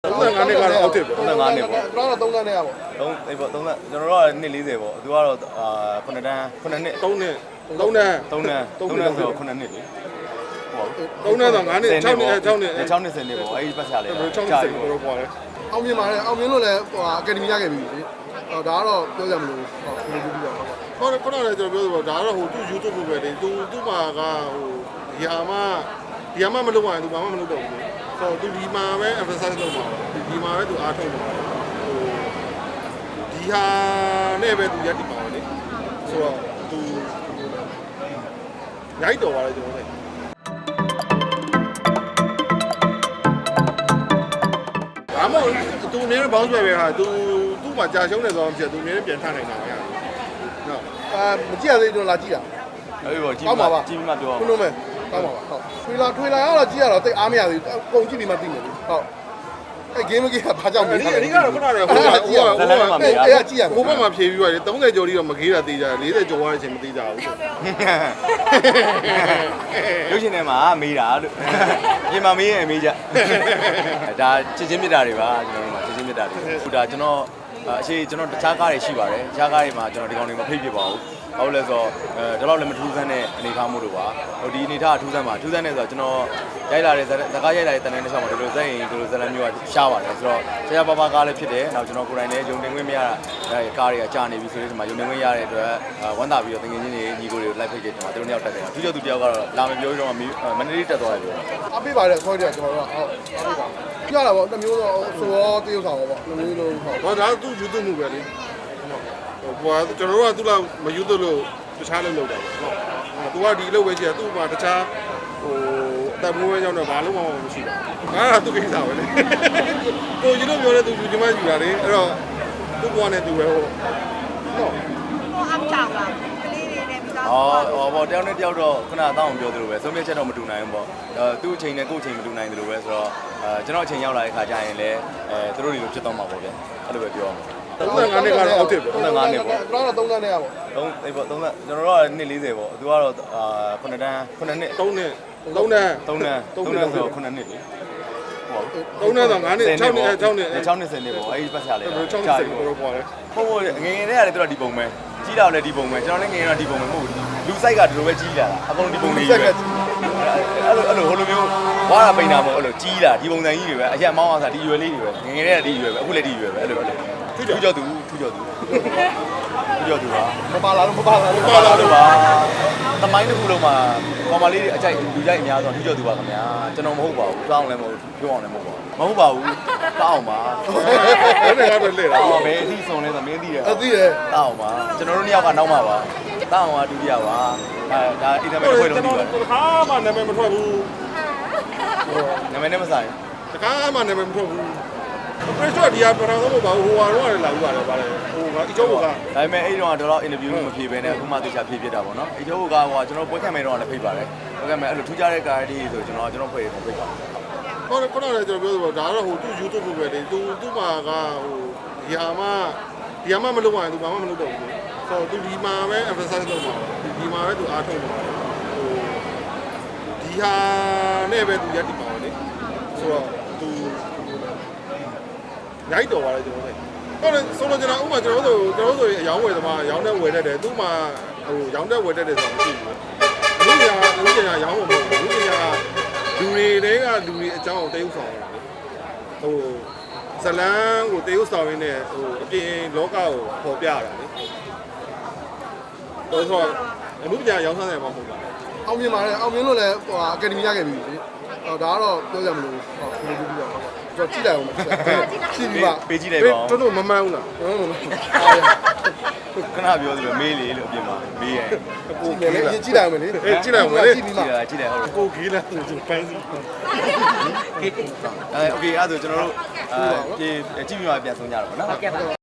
35နှစ်ကတော့အောက်တစ်ပေါ့35နှစ်ပေါ့ကျွန်တော်တော့3တန်းနဲ့ရပေါ့သုံးအေးပေါ့30ကျွန်တော်တို့ကနှစ်40ပေါ့သူကတော့အာ9တန်း9နှစ်3နှစ်3တန်း3တန်း3တန်းဆိုတော့9နှစ်လေဟုတ်3တန်းဆို9နှစ်6နှစ်6နှစ်6နှစ်10နှစ်ပေါ့အဲ့ဒီပတ်ချလေး6နှစ်10တော့ပေါ်တယ်အောင်မြင်ပါတယ်အောင်မြင်လို့လည်းဟိုအကယ်ဒမီရခဲ့ပြီလေဟောဒါကတော့ပြောကြမလို့ဟုတ်ဒီလိုပြီးတော့ဟုတ်ခေါင်းခုနကလည်းကျွန်တော်ပြောသလိုဒါကတော့ဟိုသူ YouTube ပဲလေသူသူ့မှာကဟိုဒီဟာမှဒီဟာမှမလုပ်ရရင်သူဘာမှမလုပ်တော့ဘူး ဆိုတော့သူဒီမှာပဲ emphasize လုပ်မှာဒီမှာပဲသူအားထုတ်မှာဟိုဒီဟာနဲ့ပဲသူရက်တည်ပါလေဆိုတော့သူရိုက်တော်ပါလေကျွန်တော်လည်းဘာမှသူအမြဲတမ်းဘောင်းဆွဲပဲဟာသူသူ့မှာကြာရှုံးနေသွားမှဖြစ်သူအမြဲတမ်းပြန်ထနိုင်တာပဲဟုတ်အာမကြည့်ရသေးတော့လာကြည့်တာအဲ့ဒီပေါ့ကြီးကောင်းပါပါကြီးမှပြောခုလုံးမဲ့ ကောင်းပါပါဟုတ်ထွေလာထွေလာရတော့ကြည့်ရတော့တိတ်အားမရသေးဘူးပုံကြည့်ပြီးမှသိမယ်လေဟုတ်အဲ့ game ကဘာကြောင့်အမဓိလဲကအဓိကတော့ခုနကဟိုကဟိုကအဲ့ကြည့်ရဟိုဘက်မှာဖြေပြီးတော့30ကျော်ကြီးတော့မခေးတာသေးကြ40ကျော်သွားတဲ့အချိန်မသေးကြဘူးရုပ်ရှင်ထဲမှာမေးတာလို့ပြင်မှာမေးရင်မေးကြဒါချစ်ချင်းမြတ်တာတွေပါကျွန်တော်တို့မှာချစ်ချင်းမြတ်တာတွေဟိုဒါကျွန်တော်အရှိကျွန်တော်တခြားကားတွေရှိပါတယ်တခြားကားတွေမှာကျွန်တော်ဒီကောင်တွေမဖိတ်ဖြစ်ပါဘူး ဟုတ်လဲဆိုတော့အဲဒါတော့လည်းမထူးဆန်းတဲ့အနေအထားမို့လို့ပါဟိုဒီအနေအထားကထူးဆန်းပါထူးဆန်းနေဆိုတော့ကျွန်တော်ရိုက်လာတဲ့ဇကားရိုက်လာတဲ့တန်တဲ့တစ်ချောင်းမှာဒီလိုဇက်ရင်ဒီလိုဇလန်မျိုးကရှားပါတယ်ဆိုတော့ဆရာပါပါကားလည်းဖြစ်တယ်နောက်ကျွန်တော်ကိုယ်တိုင်လည်းယုံတင်ခွင့်မရတာအဲကားတွေကကြာနေပြီဆိုတော့ဒီမှာယုံတင်ခွင့်ရတဲ့အတွက်ဝမ်းသာပြီးတော့တငယ်ချင်းတွေညီကိုတွေကိုလိုက်ဖိတ်ကြတယ်မှာသူတို့နှစ်ယောက်တက်တယ်သူတို့သူတယောက်ကတော့လာမပြောတော့မန္တလေးတက်သွားတယ်ပြောအပေးပါတယ်ခေါ်တယ်ကျွန်တော်တို့ဟုတ်အပေးပါပြရတာပေါ့တစ်မျိုးတော့ဆိုတော့တရုပ်ဆောင်ပေါ့တစ်မျိုးလုံးဟုတ်ဟောဒါသူ YouTube မှုပဲလေ ဟိုကကျွန်တော်တို့ကသူ့လောက်မ YouTube လို့တခြားလို့လုပ်တာပေါ့သူကဒီအလုပ်ပဲရှိတာသူ့မှာတခြားဟိုတပ်မိုးပဲကြောင်းတော့ဘာလို့မှမရှိတာအာသူကိစ္စပဲလေကိုကြီးတို့ပြောတဲ့သူယူချင်မှယူတာလေအဲ့တော့သူ့ဘဝနဲ့သူပဲဟိုဟုတ်ဟိုအောင်ကြောင်ပါကလေးတွေနဲ့ပြီးသားအော်ဟောပေါ့တယောက်နဲ့တယောက်တော့ခုနကတောင်းပြောသလိုပဲဆုံးဖြတ်ချက်တော့မတူနိုင်ဘူးပေါ့အဲသူ့အချိန်နဲ့ကိုယ့်အချိန်မတူနိုင်သလိုပဲဆိုတော့အဲကျွန်တော်အချိန်ရောက်လာတဲ့ခါကျရင်လည်းအဲသူတို့တွေလိုဖြစ်သွားမှာပေါ့ဗျအဲ့လိုပဲပြောရမှာ 35နှစ်ကတော့အောက်တစ်ပေါ့35နှစ်ပေါ့ကျွန်တော်တော့3တန်းနဲ့ရပေါ့သုံးအေးပေါ့30ကျွန်တော်တို့ကနှစ်40ပေါ့သူကတော့အာ9တန်း9နှစ်3နှစ်3တန်း3တန်း3တန်းဆိုတော့9နှစ်လေဟုတ်3တန်းဆို9နှစ်6နှစ်6နှစ်6နှစ်10နှစ်ပေါ့အဲ့ဒီပတ်ချလေး6နှစ်10တော့ပေါ်တယ်ဟုတ်ဟုတ်ငငယ်တည်းကလည်းသူတို့ဒီပုံပဲကြီးတာလည်းဒီပုံပဲကျွန်တော်လည်းငငယ်တော့ဒီပုံပဲမဟုတ်ဘူးလူဆိုင်ကဒီလိုပဲကြီးလာတာအကုန်ဒီပုံလေးပဲအဲ့လိုအဲ့လိုဟိုလိုမျိုးဝါရပိန်တာမဟုတ်အဲ့လိုကြီးလာဒီပုံစံကြီးတွေပဲအရက်မောင်းအောင်စားဒီရွယ်လေးတွေပဲငငယ်တဲ့ဒီရွယ်ပဲအခုလည်းဒီရွယ်ပဲအဲ့လိုပဲ ထူးကြောသူထူးကြောသူထူးကြောသူပါမပါလာလို့မပါလာလို့ပါလာလို့ပါသမိုင်းတစ်ခုလုံးမှာကောင်မလေးတွေအကြိုက်လူကြိုက်အများဆုံးထူးကြောသူပါခင်ဗျာကျွန်တော်မဟုတ်ပါဘူးတောင်းလည်းမဟုတ်ပြောအောင်လည်းမဟုတ်ပါဘူးမဟုတ်ပါဘူးတောင်းပါအဲ့ဒါကတော့လေ့တာတောင်းဘယ်အသီးဆုံးလဲဆိုမင်းသိတယ်အသိတယ်တောင်းပါကျွန်တော်တို့နှစ်ယောက်ကနောက်မှာပါတောင်းပါဒုတိယပါအဲဒါအင်တာနက်ဖွဲ့လို့ကျွန်ဒီတော်ပါတခါမှနာမည်မထွက်ဘူးနာမည်နဲ့မဆိုင်တခါမှနာမည်မထွက်ဘူး ပရက်ချော့ဒီဟာပထမဆုံးမပါဘူးဟိုဟာတော့လည်းလာဘူးပါတယ်ဗါလေဟိုကအကျော်ကဒါပေမဲ့အဲ့တော့တော့အင်တာဗျူးမဖြေဘဲနဲ့အခုမှသေချာဖြေဖြစ်တာပေါ့နော်အဲ့တော့ကဟိုကျွန်တော်ပွဲခံမယ်တော့လည်းဖိတ်ပါတယ်ပွဲခံမယ်အဲ့လိုထူးခြားတဲ့ကားတွေဆိုကျွန်တော်ကျွန်တော်ဖွဲ့ရဖိတ်ပါဟောခုနကလည်းကျွန်တော်ပြောသလိုဒါကတော့ဟိုသူ YouTube ပဲလေသူသူ့မှာကဟိုဒီဟာမှဒီဟာမှမလုပ်ရရင်သူဘာမှမလုပ်တော့ဘူးဆိုတော့သူဒီမှာပဲ emphasize လုပ်မှာဒီမှာပဲသူအားထုတ်မှာဟိုဒီဟာနဲ့ပဲသူရက်တည်ပါလေဆိုတော့သူ ရိုက်တော်ပါလေကျွန်တော်လည်းဟုတ်တယ်ဆိုတော့ကျွန်တော်ဥပမာကျွန်တော်တို့ကျွန်တော်တို့ဆိုရင်အယောင်းဝယ်သမားအယောင်းနဲ့ဝယ်တတ်တယ်သူ့မှာဟိုရောင်းတဲ့ဝယ်တတ်တယ်ဆိုတာမရှိဘူးလူညာလူညာရောင်းဖို့မဟုတ်ဘူးလူညာလူတွေတဲကလူတွေအကြောင်းကိုတရုပ်ဆောင်တာဟိုဇလန်းကိုတရုပ်ဆောင်ရင်းနဲ့ဟိုအပြင်လောကကိုပေါ်ပြတာလေတော့ဆိုအမှုပညာရောင်းစားတယ်မဟုတ်ဘူးအောင်မြင်ပါတယ်အောင်မြင်လို့လည်းဟိုအကယ်ဒမီရခဲ့ပြီလေဟောဒါကတော့ပြောကြမလို့ဟုတ်ဒီလိုပြီးတော့ ကျွန်တော်ကြည့်လိုက်အောင်ကြည့်ပြီးပါ ပေးကြည့်လိုက်ပါဦး တို့တို့မမှန်ဘူးလား ဟုတ်လို့ ခဏပြောသလိုမေးလေလို့အပြင်မှာမေးရင် ကိုကြည့်လေကြည့်လိုက်အောင်လေ အေးကြည့်လိုက်အောင်လေ ကြည့်ပြီး ကြ မှ ည့်လိုက်ကြည့်လိုက်ဟုတ် ကိုကြီးလားကျွန်တော်ပန်းစီ အဲโอเคအဲ့ဒါဆိုကျွန်တော်တို့အဲကြည့်ကြည့်ပြီးမှပြန်ဆုံးကြတော့ဗောနော်